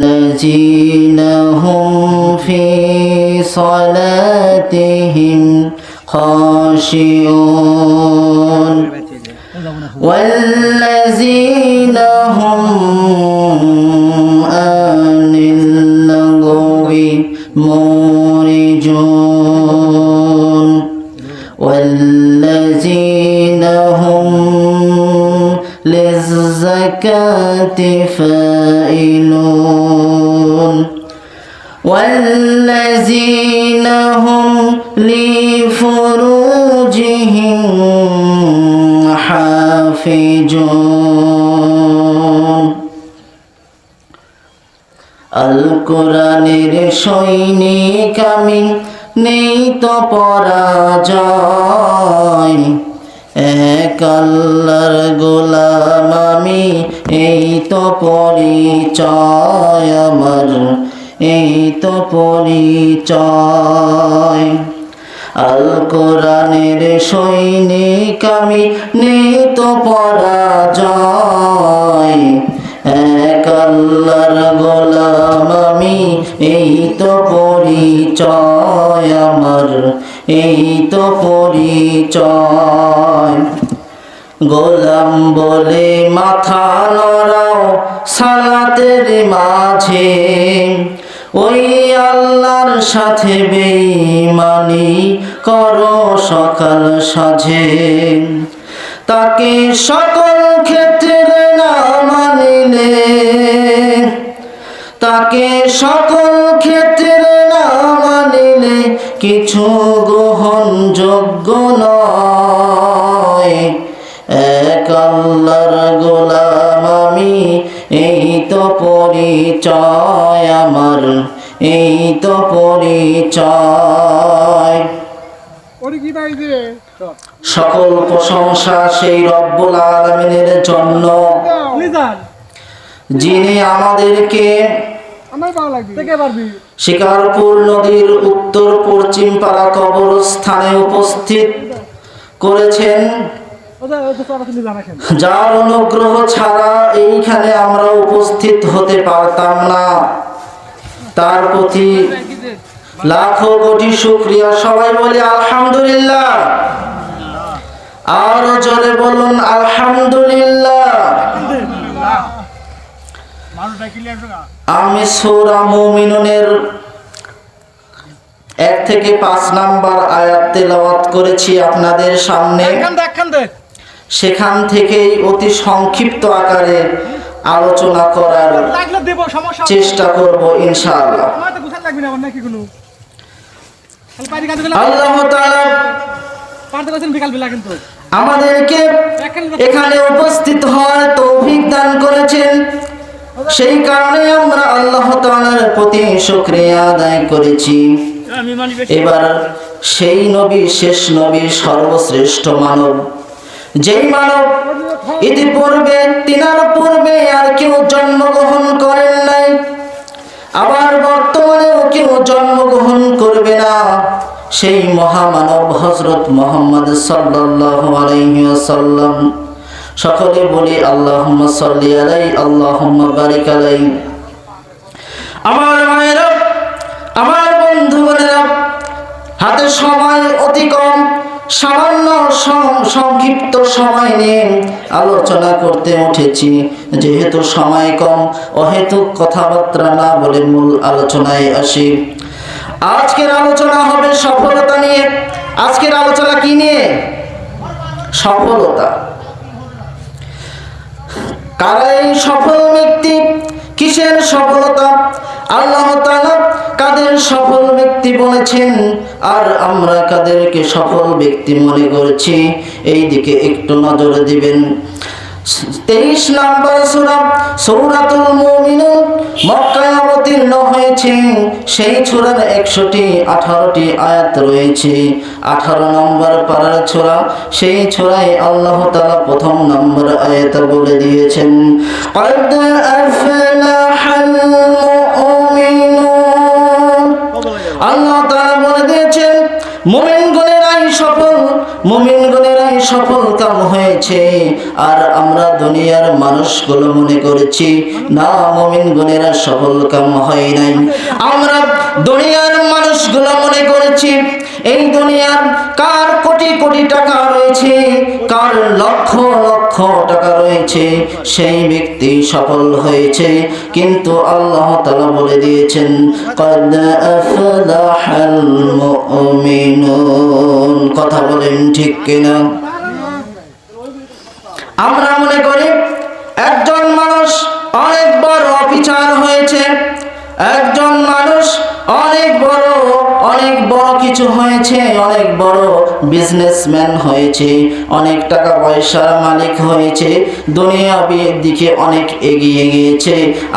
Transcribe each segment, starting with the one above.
الذين هم في صلاتهم خاشعون. والذين هم عن اللغو مورجون والذين هم للزكاة فائلون. والذين هم لفروجهم حافظون আল কোরআনের সৈনিক আমি নেই তো পরাজয় এক আল্লাহর গোলাম আমি এই তো পরিচয় আমার এই তো পরিচয়। আল কোরআনের সৈনিক আমি নেই তো পরাজয় গোলাম আমি, এই তো পরিচয় আমার, এই তো পরিচয়। গোলাম বলে মাথা নড়াও সালাতের মাঝে। ওই আল্লাহর সাথে বেঈমানি করো সকাল সাঝে। তাকে সকল ক্ষেত্রে না মানিলে। তাকে সকল ক্ষেত্রে না মানিলে কিছু গ্রহণযোগ্য নয়। এক আল্লাহর গোলাম আমি তো পরিচয় আমার, এই তো পরিচয়। সকল প্রশংসা সেই রব্বুল আলমিনের জন্য। যিনি আমাদেরকে শিকারপুর নদীর উত্তর পশ্চিম পাড়া কবরস্থানে উপস্থিত করেছেন যার অনুগ্রহ ছাড়া এইখানে আমরা উপস্থিত হতে পারতাম না। তার প্রতি লাখো কোটি শুক্রিয়া। সবাই বলি আলহামদুলিল্লাহ। আরও জোরে বলুন আলহামদুলিল্লাহ। আমি সূরা মুমিনুনের এক থেকে পাঁচ নাম্বার আয়াত তেলাওয়াত করেছি আপনাদের সামনে। সেখান থেকেই অতি সংক্ষিপ্ত আকারে আলোচনা করার চেষ্টা করব ইনশাআল্লাহ। আমাদেরকে এখানে উপস্থিত হওয়ার তৌফিক দান করেছেন। সেই কারণে আমরা আল্লাহ তাআলার প্রতি শুকরিয়া আদায় করেছি। এবার সেই নবী, শেষ নবী, সর্বশ্রেষ্ঠ মানব যেই মানব ইতিপূর্বে, তিনার পূর্বে আর কেউ জন্মগ্রহণ করেন নাই, আবার বর্তমানেও কেউ জন্মগ্রহণ করবে না। সেই মহামানব হজরত মোহাম্মদ ওয়াসাল্লাম। সকলে বলি, আল্লাহুম্মা সাল্লি আলাই, আল্লাহুম্মা বারিক আলাই। আমার মায়েরা, আমার বন্ধু বোনেরা, হাতে সময় অতি কম সামান্য সংক্ষিপ্ত সময় নিয়ে আলোচনা করতে উঠেছি। যেহেতু সময় কম, অহেতুক কথাবার্তা না বলে মূল আলোচনায় আসি। আজকের আলোচনা হবে সফলতা নিয়ে। আজকের আলোচনা কি নিয়ে? সফলতা। কারা এই সফল ব্যক্তি? কিসের সফলতা? আর আমরা কাদেরকে সফল ব্যক্তি মনে করছি এই দিকে একটু নজর দিবেন। তেইশ নাম্বার সুরা, সৌরাতুল মুমিনুন, মক্কায় অবতীর্ণ হয়েছে। সেই ছোড়ার একশোটি, আঠারোটি আয়াত রয়েছে। আঠারো নম্বর পাড়ার ছোড়া সেই ছোড়ায় আল্লাহ তালা প্রথম নম্বর আয়াত বলে দিয়েছেন। আল্লাহ তাআলা সফল, মোমেন গণেরাই সফল কাম হয়েছে। আর আমরা দুনিয়ার মানুষগুলো মনে করেছি, না, মোমেন গুণেরা সফল কাম হয় নাই। আমরা দুনিয়ার মানুষগুলো মনে করেছি, এই দুনিয়ার কার কোটি কোটি টাকা রয়েছে, কার লক্ষ লক্ষ টাকা রয়েছে, সেই ব্যক্তি সফল হয়েছে। কিন্তু আল্লাহ তালা বলে দিয়েছেন কথা বলেন ঠিক কিনা? আমরা মনে করি, একজন মানুষ অনেকবার বড় হয়েছে, একজন কিছু হয়েছে, অনেক বড় বিজনেসম্যান হয়েছে, অনেক টাকা পয়সার মালিক হয়েছে, দুনিয়া দিকে অনেক এগিয়ে গিয়েছে,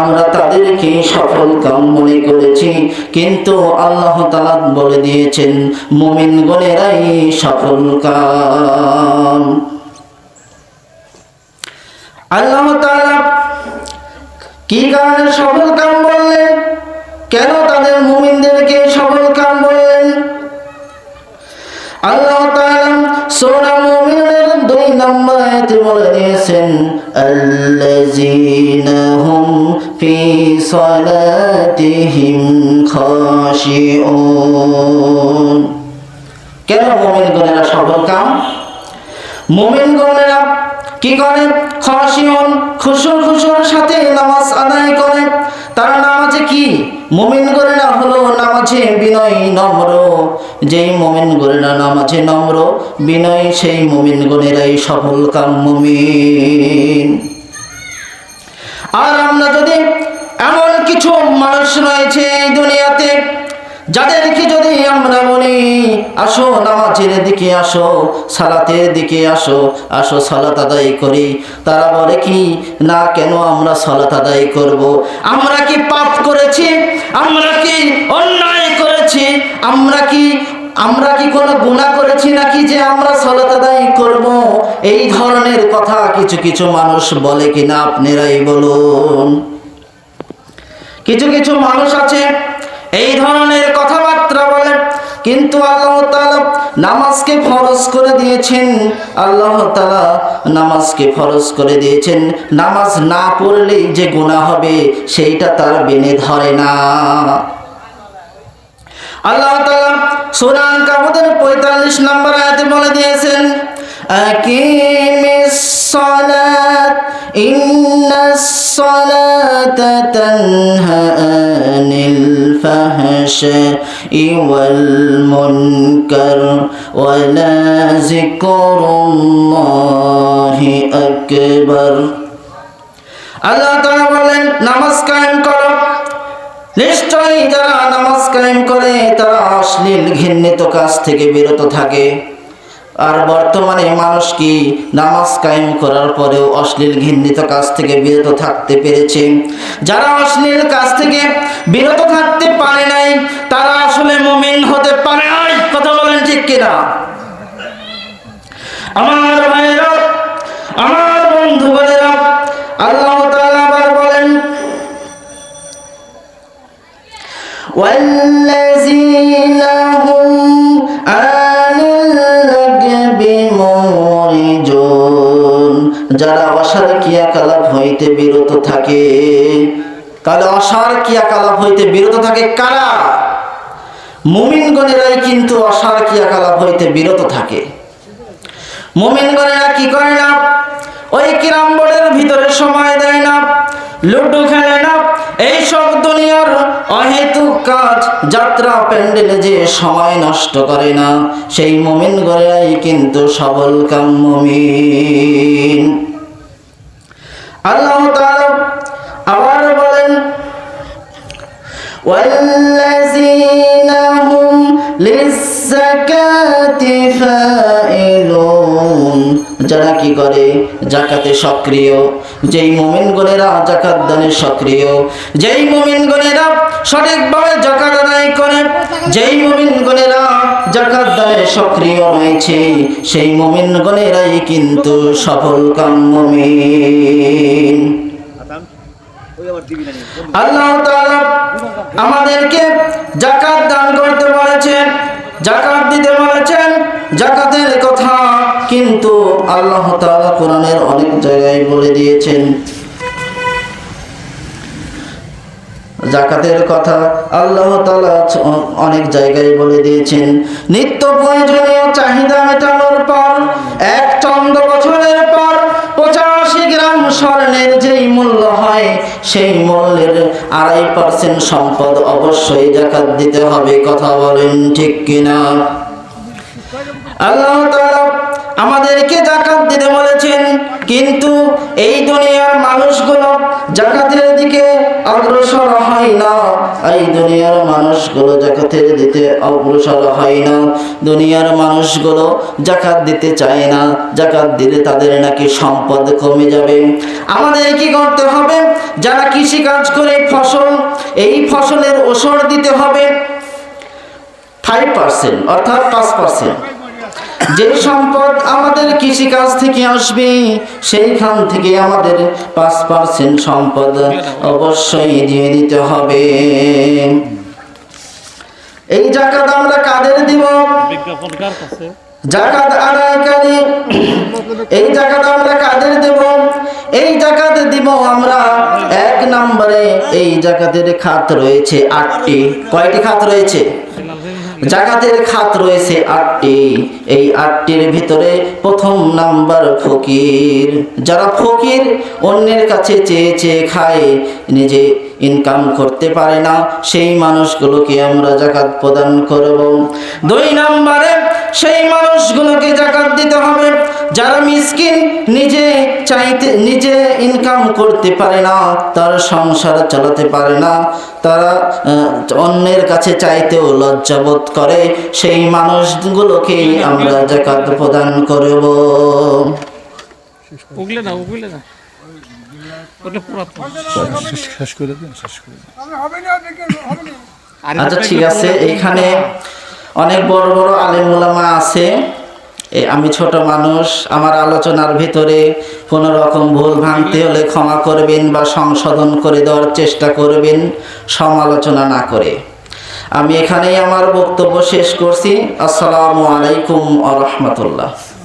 আমরা তাদেরকে সফল কাম মনে করেছি, কিন্তু আল্লাহ তালা বলে দিয়েছেন, মুমিন গণেরাই সফল কাম। আল্লাহ তাআলা কি কারণে সফল কাম বললেন? কেন তাদের মুমিনদেরকে আয়াতে বলে দিয়েছেন, আল্লাযীনা হুম ফি সালাতিহিম খাশিউন। কেন মুমিনগণেরা সফল কাম মুমিনগণেরা কি করে? খাসিয়ন খুশুর খুশুর সাথে নামাজ আদায় করে। তারা নামাজে কি? মোমিন না হলো নামাজে বিনয় নম্র? যেই মোমিন না নামাজে নম্র, বিনয় সেই মোমিন গণেরাই সফল কাম মোমিন। আর আমরা যদি এমন কিছু মানুষ রয়েছে এই দুনিয়াতে যাদেরকে যদি আমরা বলি, আসো নামাজের দিকে আসো, সালাতের দিকে আসো আসো সালাত আদায় করি, তারা বলে কি, না, কেন আমরা সালাত আদায় করব। আমরা কি পাপ করেছি? আমরা কি অন্যায় করেছি? আমরা কি আমরা কি কোনো গুণা করেছি নাকি যে আমরা সলাত আদায় করব? এই ধরনের কথা কিছু কিছু মানুষ বলে কিনা, আপনারাই বলুন। কিছু কিছু মানুষ আছে এই ধরনের কথাবার্তা বলে। কিন্তু আল্লাহ তাআলা নামাজকে ফরজ করে দিয়েছেন। আল্লাহ তাআলা নামাজকে ফরজ করে দিয়েছেন। নামাজ না পড়লেই যে গুনাহ হবে, সেইটা তার বেনে ধরে না। আল্লাহ তাআলা সূরা আনকাবুতের 45 নম্বর আয়াতে বলে দিয়েছেন ইন্নাস সালাতা তানহা আনিল ফাহশাই والمنكر ولا ذكر الله أكبر আল্লাহ তারা বলেন, নামাজ কায়েম করো। নিশ্চয়ই যারা নামাজ কায়েম করে, তারা অশ্লীল ঘৃণিত কাজ থেকে বিরত থাকে। আর বর্তমানে মানুষ কি নামাজ কায়েম করার পরেও অশ্লীল ঘৃণিত কাজ থেকে বিরত থাকতে পেরেছে? যারা অশ্লীল কাজ থেকে বিরত থাকতে পারে নাই, তারা আসলে মুমিন হতে পারে নাই। কথা বলেন ঠিক কিনা? আমার ভাইরা আমার বন্ধু বোনেরা আল্লাহ আবার বলেন যারা অসার ক্রিয়াকলাপ হইতে বিরত থাকে, তাহলে অসার ক্রিয়াকলাপ হইতে বিরত থাকে কারা? মুমিনগণেরাই কিন্তু অসার ক্রিয়াকলাপ হইতে বিরত থাকে। মুমিনগণেরা কি করে না? ওই কিরাম ভিতরে সময় দেয় না, লুডু যাত্রা প্যান্ডেলে যে সময় নষ্ট করে না সেই মুমিন গড়েরাই কিন্তু সবল কাম মুমিন আল্লাহ তাআলা আবার বলেন والذين هم للزكاة فاعلون যারা কি করে জাকাতে সক্রিয় যেই মুমিন গণেরা জাকাত দানে সক্রিয় যেই মুমিন গণেরা সঠিকভাবে জাকাত আদায় করে যেই মুমিন গণেরা জাকাত দানে সক্রিয় রয়েছে, সেই মুমিন গণেরাই কিন্তু সফল কাম মুমিন। আল্লাহ আমাদেরকে জাকাত দান করতে বলেছেন জাকাত দিতে বলেছেন জাকাতের কথা কিন্তু আল্লাহ তাআলা কোরআনের অনেক জায়গায় বলে দিয়েছেন। জাকাতের কথা আল্লাহ তাআলা অনেক জায়গায় বলে দিয়েছেন। নিত্য প্রয়োজনীয় চাহিদা মেটানোর পর, এক চন্দ্র বছরের পর পঁচাশি গ্রাম স্বর্ণের যেই মূল্য হয়, সেই মূল্যের আড়াই পার্সেন্ট সম্পদ অবশ্যই জাকাত দিতে হবে, কথা বলেন ঠিক কিনা? আল্লাহ তাআলা আমাদেরকে জাকাত দিতে বলেছেন। কিন্তু এই দুনিয়ার মানুষগুলো জাকাতের দিকে অগ্রসর হয় না। এই দুনিয়ার মানুষগুলো জাকাতের দিতে অগ্রসর হয় না। দুনিয়ার মানুষগুলো জাকাত দিতে চায় না। জাকাত দিলে তাদের নাকি সম্পদ কমে যাবে। আমাদের কি করতে হবে? যারা কৃষি কাজ করে ফসল, এই ফসলের ওষুধ দিতে হবে। ফাইভ পার্সেন্ট অর্থাৎ পাঁচ পার্সেন্ট যে সম্পদ আমাদের কৃষিকাজ থেকে আসবে, সেইখান থেকে আমাদের পাঁচ পার্সেন্ট সম্পদ অবশ্যই দিয়ে দিতে হবে। এই জাকাত আমরা কাদের দিব? জাকাত আদায়কারী এই জাকাত আমরা কাদের দেব? এই জাকাত দিব আমরা এক নম্বরে, এই জাকাতের খাত রয়েছে আটটি। কয়টি খাত রয়েছে? জাকাতের খাত রয়েছে আটটি। এই আটটির ভিতরে প্রথম নাম্বার ফকির। যারা ফকির, অন্যের কাছে চেয়ে চেয়ে খায়, নিজে ইনকাম করতে পারে না, সেই মানুষগুলোকে আমরা জাকাত প্রদান করব। দুই নাম্বারে, সেই মানুষগুলোকে জাকাত দিতে হবে। যারা মিসকিন নিজে চাইতে নিজে ইনকাম করতে পারে না তার সংসার চালাতে পারে না তারা অন্যের কাছে চাইতেও লজ্জাবোধ করে সেই মানুষগুলোকেই আমরা জাকাত প্রদান করব। উগলে না উগলে না ওটা পুরাতন। শেষ করে দিন শেষ করে দিন। আরে আচ্ছা ঠিক আছে এখানে অনেক বড় বড় আলেম ওলামা আছে। আমি ছোট মানুষ, আমার আলোচনার ভিতরে কোনো রকম ভুল ভাঙতে হলে ক্ষমা করবেন বা সংশোধন করে দেওয়ার চেষ্টা করবেন, সমালোচনা না করে। আমি এখানেই আমার বক্তব্য শেষ করছি। আসসালামু আলাইকুম আ রহমতুল্লাহ।